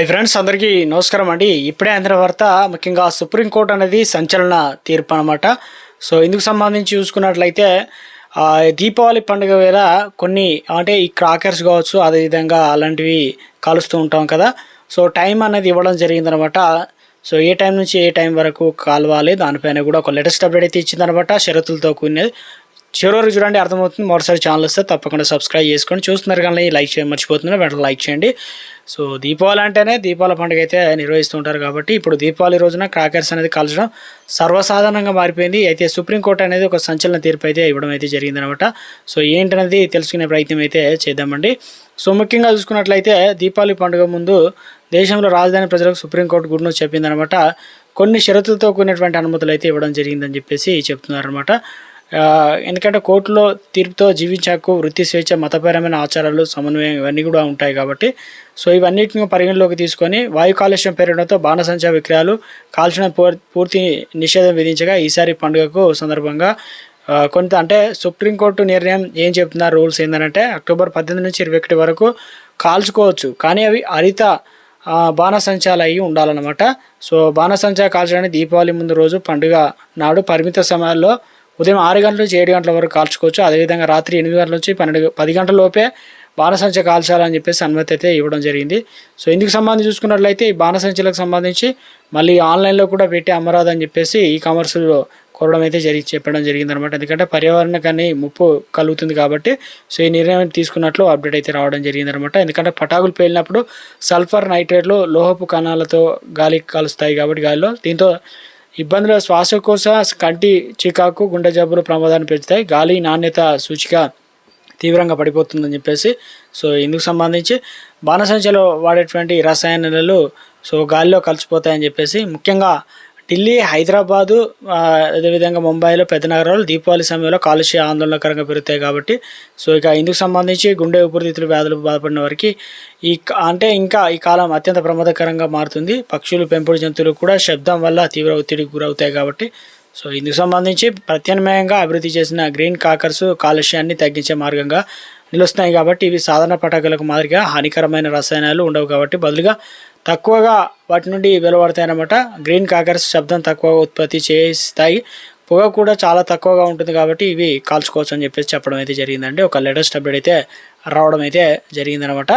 Hi friends అందరికీ నమస్కారం అండి. ఇప్పుడే అందిన వార్త ముఖ్యంగా సుప్రీంకోర్టు అనేది సంచలన తీర్పు అనమాట సో ఇందుకు సంబంధించి చూసుకున్నట్లయితే దీపావళి పండుగ వేళ కొన్ని అంటే ఈ క్రాకర్స్ కావచ్చు అదేవిధంగా అలాంటివి కాలుస్తూ ఉంటాం కదా. సో టైం అనేది ఇవ్వడం జరిగిందనమాట సో ఏ టైం నుంచి ఏ టైం వరకు కాలవాలి దానిపైన కూడా ఒక లేటెస్ట్ అప్డేట్ అయితే ఇచ్చిందనమాట షరతులతో కూడినది. చివరి చూడండి అర్థమవుతుంది. మరోసారి ఛానల్ వస్తే తప్పకుండా సబ్స్క్రైబ్ చేసుకొని చూస్తున్నారు కానీ లైక్ చేయ మర్చిపోతున్నారు వెంటనే లైక్ చేయండి. సో దీపావళి అంటేనే దీపావళి పండుగ అయితే నిర్వహిస్తుంటారు కాబట్టి ఇప్పుడు దీపావళి రోజున క్రాకర్స్ అనేది కాల్చడం సర్వసాధారణంగా మారిపోయింది. అయితే సుప్రీంకోర్టు అనేది ఒక సంచలన తీర్పు అయితే ఇవ్వడం అయితే జరిగిందనమాట సో ఏంటనేది తెలుసుకునే ప్రయత్నం అయితే చేద్దామండి. సో ముఖ్యంగా చూసుకున్నట్లయితే దీపావళి పండుగ ముందు దేశంలో రాజధాని ప్రజలకు సుప్రీంకోర్టు గుడ్ న్యూస్ చెప్పిందనమాట కొన్ని షరతులతో కూడినటువంటి అనుమతులు అయితే ఇవ్వడం జరిగిందని చెప్పేసి చెప్తున్నారనమాట ఎందుకంటే కోర్టులో తీర్పుతో జీవించాకు వృత్తి స్వేచ్ఛ మతపరమైన ఆచారాలు సమన్వయం ఇవన్నీ కూడా ఉంటాయి కాబట్టి. సో ఇవన్నిటిని పరిగణలోకి తీసుకొని వాయు కాలుష్యం పెరగడంతో బాణసంచా విక్రయాలు కాల్చడం పూర్తి నిషేధం విధించగా ఈసారి పండుగకు సందర్భంగా కొంత అంటే సుప్రీంకోర్టు నిర్ణయం ఏం చెప్తున్నారు రూల్స్ ఏంటంటే అక్టోబర్ పద్దెనిమిది నుంచి ఇరవై ఒకటి వరకు కాల్చుకోవచ్చు. కానీ అవి హరిత బాణసంచాలు అయి ఉండాలన్నమాట. సో బాణసంచా కాల్చడానికి దీపావళి ముందు రోజు పండుగ నాడు పరిమిత సమయాల్లో ఉదయం ఆరు గంటల నుంచి ఏడు గంటల వరకు కాల్చుకోవచ్చు. అదేవిధంగా రాత్రి ఎనిమిది గంటల నుంచి పన్నెండు పది గంటల లోపే బాణసంచ కాల్చాలని చెప్పేసి అనుమతి అయితే ఇవ్వడం జరిగింది. సో ఇందుకు సంబంధించి చూసుకున్నట్లయితే ఈ బాణసంచలకు సంబంధించి మళ్ళీ ఆన్లైన్లో కూడా పెట్టి అమ్మరాదని చెప్పేసి ఈ కామర్స్లో కోరడం అయితే జరిగి చెప్పడం జరిగింది అనమాట ఎందుకంటే పర్యావరణానికి ముప్పు కలుగుతుంది కాబట్టి సో ఈ నిర్ణయం తీసుకున్నట్లు అప్డేట్ అయితే రావడం జరిగింది అనమాట ఎందుకంటే పటాకులు పేలినప్పుడు సల్ఫర్ నైట్రేట్లు లోహపు కణాలతో గాలి కలుస్తాయి కాబట్టి గాలిలో దీంతో ఇబ్బందుల శ్వాసకోశ కంటి చికాకు గుండె జబ్బులు ప్రమాదాన్ని పెంచుతాయి. గాలి నాణ్యత సూచిక తీవ్రంగా పడిపోతుందని చెప్పేసి సో ఇందుకు సంబంధించి బాణసంచలో వాడేటువంటి రసాయనాలు సో గాలిలో కలిసిపోతాయని చెప్పేసి ముఖ్యంగా ఢిల్లీ హైదరాబాదు అదేవిధంగా ముంబైలో పెద్ద నగరాలు దీపావళి సమయంలో కాలుష్య ఆందోళనకరంగా పెరుగుతాయి కాబట్టి సో ఇక ఇందుకు సంబంధించి గుండె ఊపిరితిత్తుల వ్యాధులు బాధపడిన వారికి ఈ అంటే ఇంకా ఈ కాలం అత్యంత ప్రమాదకరంగా మారుతుంది. పక్షులు పెంపుడు జంతువులు కూడా శబ్దం వల్ల తీవ్ర ఒత్తిడికి గురవుతాయి కాబట్టి సో ఇందుకు సంబంధించి ప్రత్యామ్నాయంగా అభివృద్ధి చేసిన గ్రీన్ కాకర్స్ కాలుష్యాన్ని తగ్గించే మార్గంగా నిలుస్తున్నాయి కాబట్టి ఇవి సాధారణ పటాకులకు మాదిరిగా హానికరమైన రసాయనాలు ఉండవు కాబట్టి బదులుగా తక్కువగా వాటి నుండి వెలువడతాయి అన్నమాట గ్రీన్ కాకర్స్ శబ్దం తక్కువగా ఉత్పత్తి చేస్తాయి. పొగ కూడా చాలా తక్కువగా ఉంటుంది కాబట్టి ఇవి కాల్చుకోవచ్చు అని చెప్పేసి చెప్పడం అయితే జరిగిందండి. ఒక లేటెస్ట్ అప్డేట్ అయితే రావడం అయితే జరిగిందనమాట